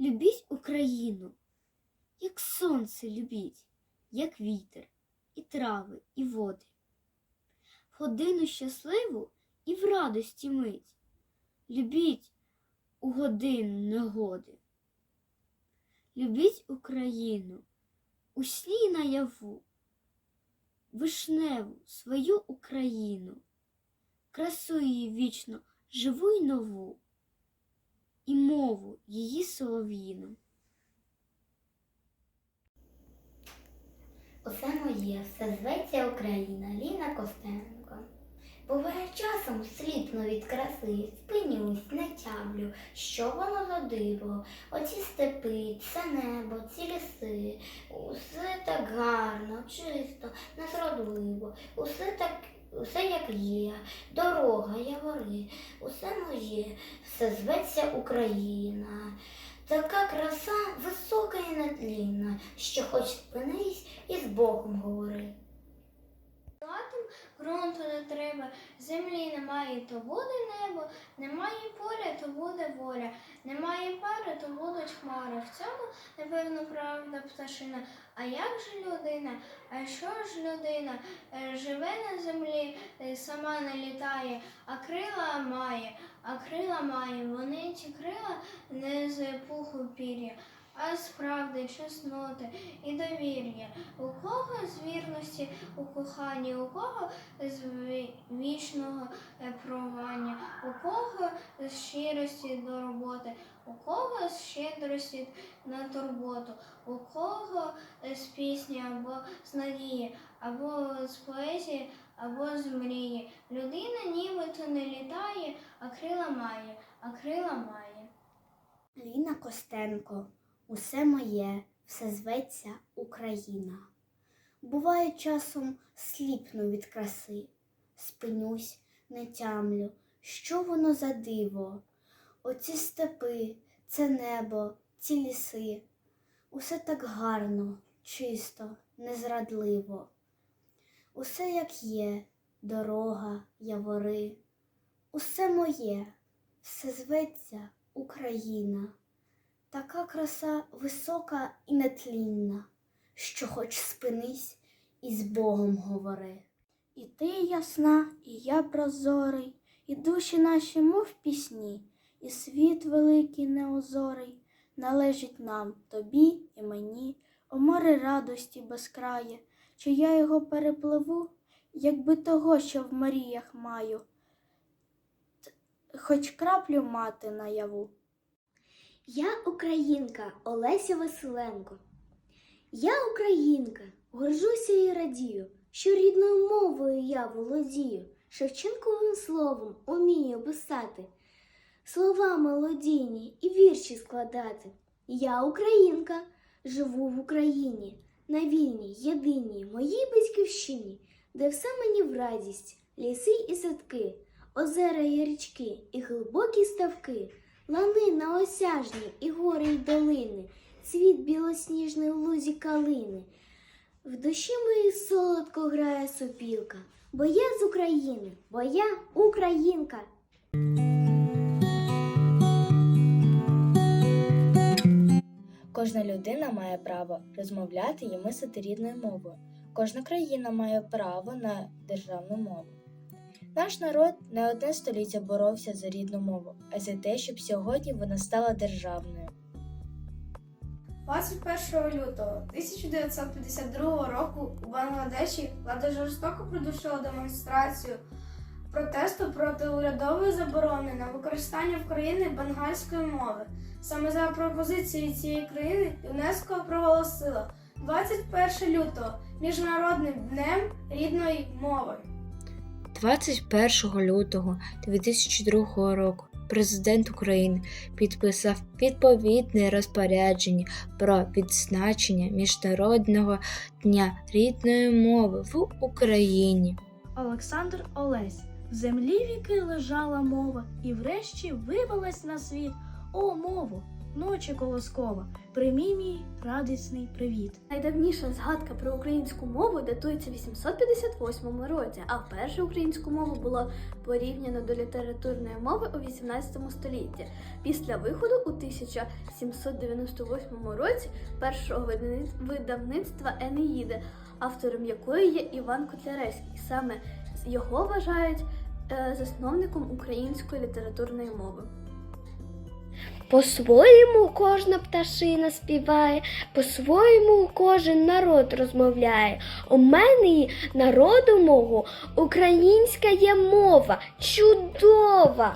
Любіть Україну, як сонце любіть, як вітер, і трави, і води. В годину щасливу і в радості мить. Любіть у годину негоди. Любіть Україну у сні наяву, вишневу свою Україну, красу її вічно живу й нову, і мову її солов'їну. Усе моє, все зветься Україна, Ліна Костенко. Буває часом сліпну від краси, спинюсь, не тямлю, що воно за диво. Оці степи, це небо, ці ліси, усе так гарно, чисто, незрадливо, усе так, усе як є, дорога, явори, усе моє, все зветься Україна. Така краса висока і надлінна, що хоч спинись і з Богом говори. Грунту не треба, землі немає, то буде небо, немає поля, то буде воля, немає пари, то будуть хмари. В цьому, напевно, правда пташина. А як же людина? А що ж людина? Е, Живе на землі, е, сама не літає, а крила має, а крила має. Вони ці крила не з пуху пір'я, а з правди, чесноти і довір'я. У кого з вірності у коханні, у кого з вічного провання, у кого з щирості до роботи, у кого з щедрості на турботу, у кого з пісні або з надії, або з поезії, або з мрії. Людина нібито не літає, а крила має, а крила має. Ліна Костенко, усе моє, все зветься Україна. Буває часом сліпну від краси, спинюсь, не тямлю, що воно за диво. Оці степи, це небо, ці ліси, усе так гарно, чисто, незрадливо. Усе як є, дорога, явори, усе моє, все зветься Україна. Така краса висока і нетлінна, що хоч спинись і з Богом говори. І ти ясна, і я прозорий, і душі наші, мов пісні, і світ великий неозорий належить нам, тобі і мені, о море радості безкрає, чи я його перепливу, якби того, що в мріях маю, хоч краплю мати наяву. Я українка Олеся Василенко. Я українка, горжуся і радію, що рідною мовою я володію, Шевченковим словом умію писати, слова мелодійні і вірші складати. Я українка, живу в Україні, на вільній, єдиній моїй батьківщині, де все мені в радість, ліси і садки, озера і річки, і глибокі ставки. Лани неосяжні і гори й долини, цвіт білосніжний в лузі калини. В душі моїй солодко грає сопілка, бо я з України, бо я українка. Кожна людина має право розмовляти і мислити рідною мовою. Кожна країна має право на державну мову. Наш народ не одне століття боровся за рідну мову, а за те, щоб сьогодні вона стала державною. 21 лютого 1952 року у Бангладеші влада жорстоко придушила демонстрацію протесту проти урядової заборони на використання в країні бенгальської мови. Саме за пропозицією цієї країни ЮНЕСКО проголосило 21 лютого Міжнародним днем рідної мови. 21 лютого 2002 року президент України підписав відповідне розпорядження про відзначення Міжнародного дня рідної мови в Україні. Олександр Олесь. В землі віки лежала мова, і врешті вивелась на світ. О, мову! Ночі колоскова, приймій мій радісний привіт. Найдавніша згадка про українську мову датується 858 році, а вперше українську мову було порівняно до літературної мови у 18 столітті. Після виходу у 1798 році першого видавництва Енеїди, автором якої є Іван Котляревський. Саме його вважають е, засновником української літературної мови. По-своєму кожна пташина співає, по-своєму кожен народ розмовляє. У мене і народу мого українська є мова, чудова.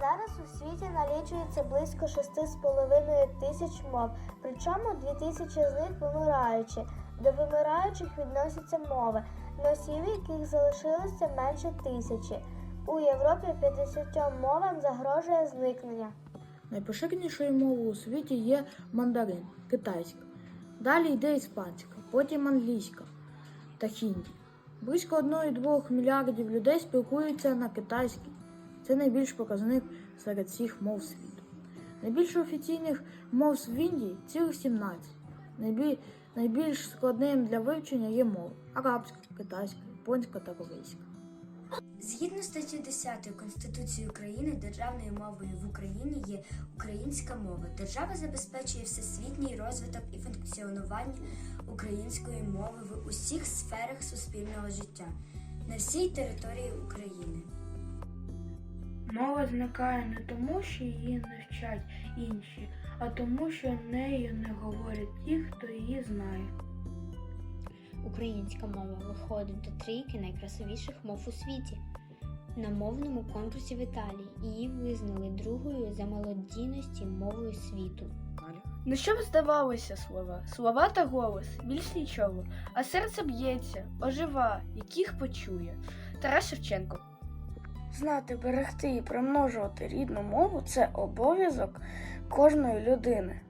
Зараз у світі налічується близько 6,5 тисяч мов, причому 2 тисячі з них вимираючі. До вимираючих відносяться мови, носіїв яких залишилося менше тисячі. У Європі 50 мовам загрожує зникнення. Найпоширенішою мовою у світі є мандарин, китайська. Далі йде іспанська, потім англійська та хінді. Близько 1,2 мільярдів людей спілкуються на китайській. Це найбільш показник серед всіх мов світу. Найбільше офіційних мов в Індії цілих 17. Найбіль... Найбільш складним для вивчення є мови арабська, китайська, японська та корейська. Згідно статті 10 Конституції України, державною мовою в Україні є українська мова. Держава забезпечує всесвітній розвиток і функціонування української мови в усіх сферах суспільного життя на всій території України. Мова зникає не тому, що її не вчать інші, а тому, що нею не говорять ті, хто її знає. Українська мова виходить до трійки найкрасивіших мов у світі. На мовному конкурсі в Італії її визнали другою за мелодійності мовою світу. Ну що б здавалося слова? Слова та голос, більш нічого, а серце б'ється, ожива, яких почує. Тарас Шевченко. Знати, берегти і примножувати рідну мову це обов'язок кожної людини.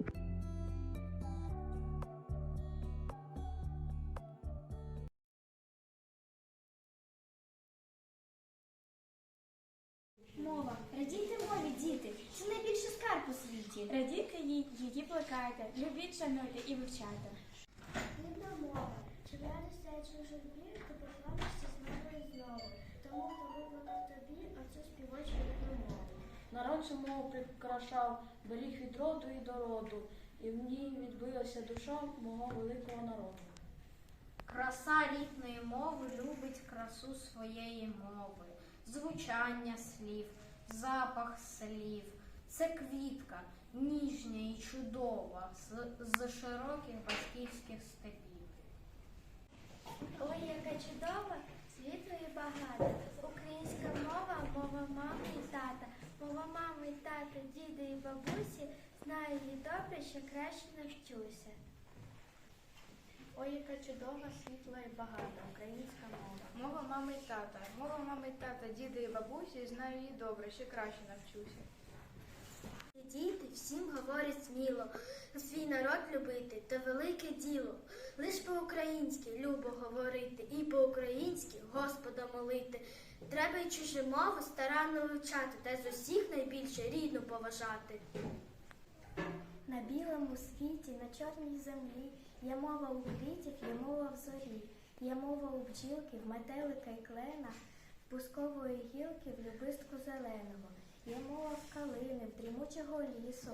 Мова. Радійте мові, діти. Це найбільший скарб у світі. Радійте їй, її плекайте, любіть, шануйте і вивчайте. Рідна мова. Чи радість я чужих біль, то покладешся знову і знову. Тому хто викликав тобі, оцю співочу рідну мову. Народ цю мову прикрашав, беріг від роду і до роду, і в ній відбилася душа мого великого народу. Краса рідної мови любить красу своєї мови, звучання слів, запах слів. Це квітка, ніжня і чудова, з, широких батьківських степів. Ой, яка чудова, світла і багата. Українська мова, мова мами і тата. Мова мами і тата, діди і бабусі. Знаю її добре, що краще навчуся. Ой, яка чудова, світла і багата українська мова. Мова мами і тата. Мова мами і тата, діди і бабусі, знаю її добре, ще краще навчуся. Діти всім говорять сміло, свій народ любити то велике діло. Лиш по-українськи любо говорити і по-українськи Господа молити. Треба й чужу мову старанно вивчати, та з усіх найбільше рідну поважати. На білому світі, на чорній землі є мова у квітів, є мова в зорі, є мова у бджілки, в метелика й клена, в бускової гілки, в любистку зеленого. Є мова в калини, в дрімучого лісу,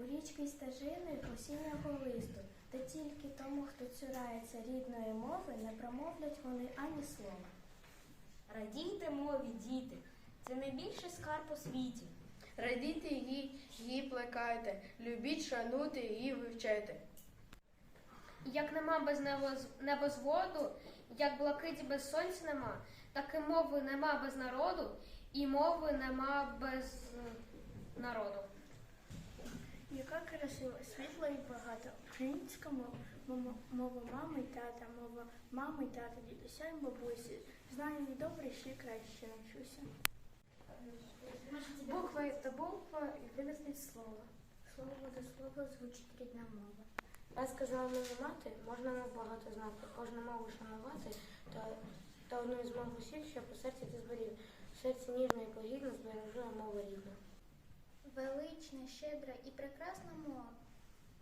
у річки й стежини, в осіннього листу. Та тільки тому, хто цурається рідної мови, не промовлять вони ані слова. Радійте мові, діти. Це найбільший скарб у світі. Радійте її, її плекайте, любіть, шануйте і вивчайте. Як нема без небоз- небозводу, як блакиті без сонця нема, так і мови нема без народу, і мови нема без народу. Яка красива, світла і багата. Українська мова, мова, мова мами і тата, мова мами і тата, дідуся і бабусі. Знаю її добре, ще краще навчуся. Буква та буква і винесуть слово. Слово до слова звучить рідна мова. Я сказала мені мати, можна мов багато знати, кожну мову шанувати, та, та одну із мов усіх, що по серці ти зберіг. В серці ніжно і погідно збережує мова рідна. велична, щедра і прекрасна мова,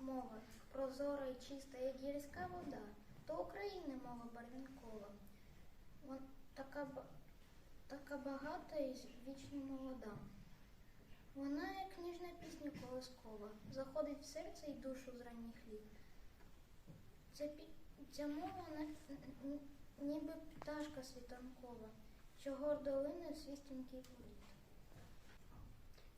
мова, прозора і чиста, як гірська вода, то України мова барвінкова. Вон така, така багата і вічно молода. Вона, як ніжна пісня колискова, заходить в серце і душу з ранніх літ. Н- н- ніби пташка світанкова, що гордо лине в свій стрімкий політ.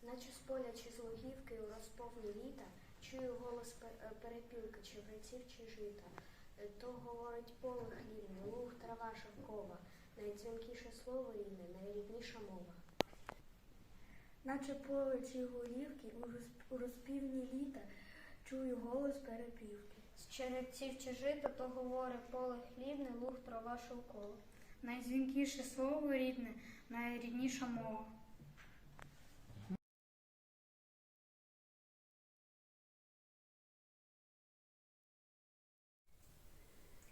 Наче з поля чи з лугівки у розповні літа, чую голос е, перепілки, чи враців, чи жита. Е, То говорить поле хлібне, луг, трава шовкова, найдзвінкіше слово рідне, найрідніша мова. Наче поле чи голівки у розпівні літа чую голос перепівки. Черепців чи жита, то говорить поле хлібне, луг, трава шовкова. Найдзвінкіше слово рідне, найрідніша мова.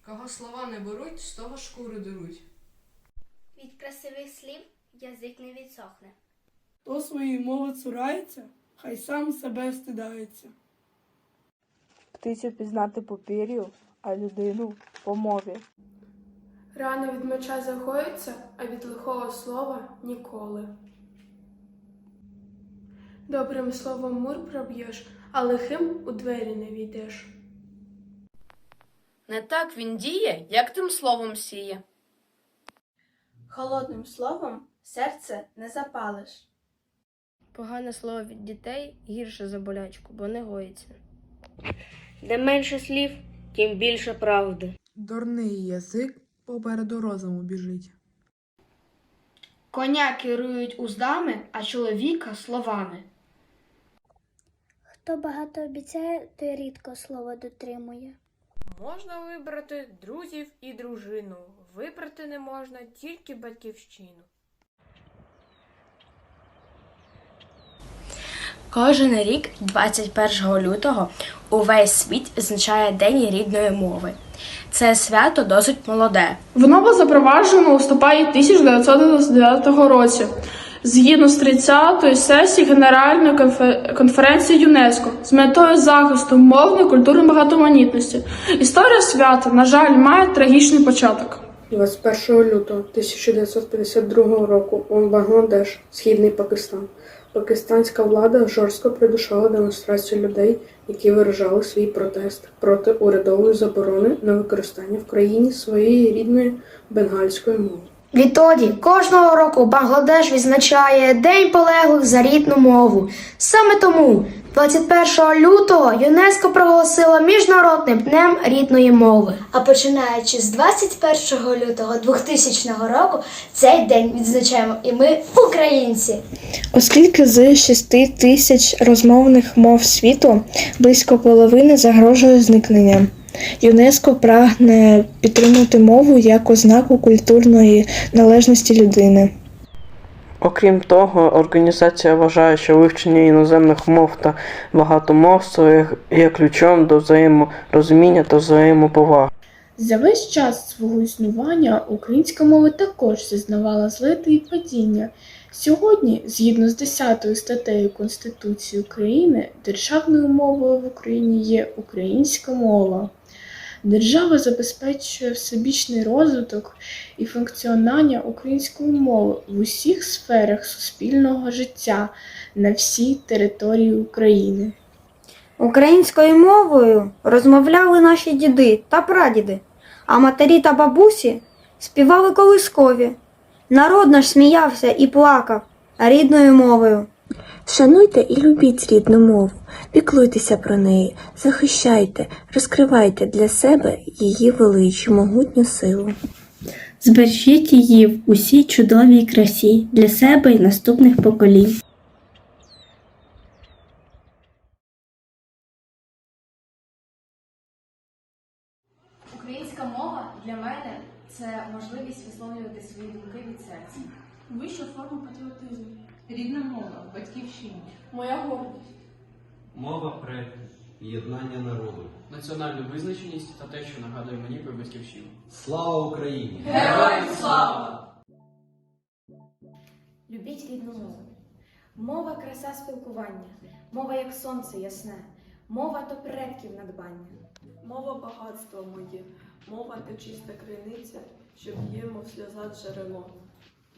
Кого слова не беруть, з того шкури деруть. Від красивих слів язик не відсохне. Хто своєї мови цурається, хай сам себе стидається. Птицю пізнати по пір'ю, а людину по мові. Рано від меча загоїться, а від лихого слова ніколи. Добрим словом мур проб'єш, а лихим у двері не війдеш. Не так він діє, як тим словом сіє. Холодним словом серце не запалиш. Погане слово від дітей гірше за болячку, бо не гоїться. Де менше слів, тим більше правди. Дурний язик попереду розуму біжить. Коня керують уздами, а чоловіка словами. Хто багато обіцяє, той рідко слова дотримує. Можна вибрати друзів і дружину. Вибрати не можна тільки батьківщину. Кожен рік, 21 лютого, увесь світ відзначає День рідної мови. Це свято досить молоде. Воно було запроваджено у листопаді 1999 році згідно з 30-ї сесії Генеральної конференції ЮНЕСКО з метою захисту мовної культурної багатоманітності. Історія свята, на жаль, має трагічний початок. 21 лютого 1952 року у Бангладеш, Східний Пакистан. Пакистанська влада жорстко придушала демонстрацію людей, які виражали свій протест проти урядової заборони на використання в країні своєї рідної бенгальської мови. Відтоді кожного року Бангладеш відзначає День полеглих за рідну мову. Саме тому 21 лютого ЮНЕСКО проголосило Міжнародним днем рідної мови. А починаючи з 21 лютого 2000 року, цей день відзначаємо і ми, українці. Оскільки з 6 тисяч розмовних мов світу близько половини загрожує зникненням. ЮНЕСКО прагне підтримати мову як ознаку культурної належності людини. Окрім того, організація вважає, що вивчення іноземних мов та багатомовство є- є ключом до взаєморозуміння та взаємоповаги. За весь час свого існування українська мова також зазнавала злети і падіння. Сьогодні, згідно з 10 статтею Конституції України, державною мовою в Україні є українська мова. Держава забезпечує всебічний розвиток і функціонування української мови в усіх сферах суспільного життя на всій території України. Українською мовою розмовляли наші діди та прадіди, а матері та бабусі співали колискові. Народ наш сміявся і плакав рідною мовою. Шануйте і любіть рідну мову, піклуйтеся про неї, захищайте, розкривайте для себе її величу, могутню силу. Збережіть її в усій чудовій красі для себе і наступних поколінь. Українська мова для мене це можливість висловлювати свої думки від серця. Вища форма патріотизму. Рідна мова, батьківщина. Моя гордість. Мова предків, єднання народу. Національну визначеність та те, що нагадує мені про батьківщину. Слава Україні! Героям слава! Любіть рідну мову. Мова краса спілкування, мова як сонце ясне, мова то предків надбання. Мова багатство моє, мова те чиста криниця, що б'є, мов сльоза джерело.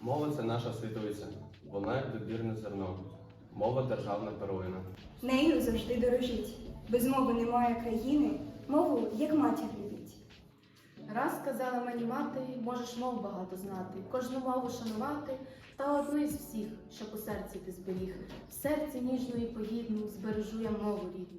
Мова це наша світовиця, вона як добірне зерно. Мова державна пероїна. Нею завжди дорожіть. Без мови немає країни, мову як матір любіть. Раз сказала мені мати, можеш мов багато знати, кожну мову шанувати, та одну із всіх, щоб у серці ти зберіг. В серці ніжну і погідну збережу я мову рідну.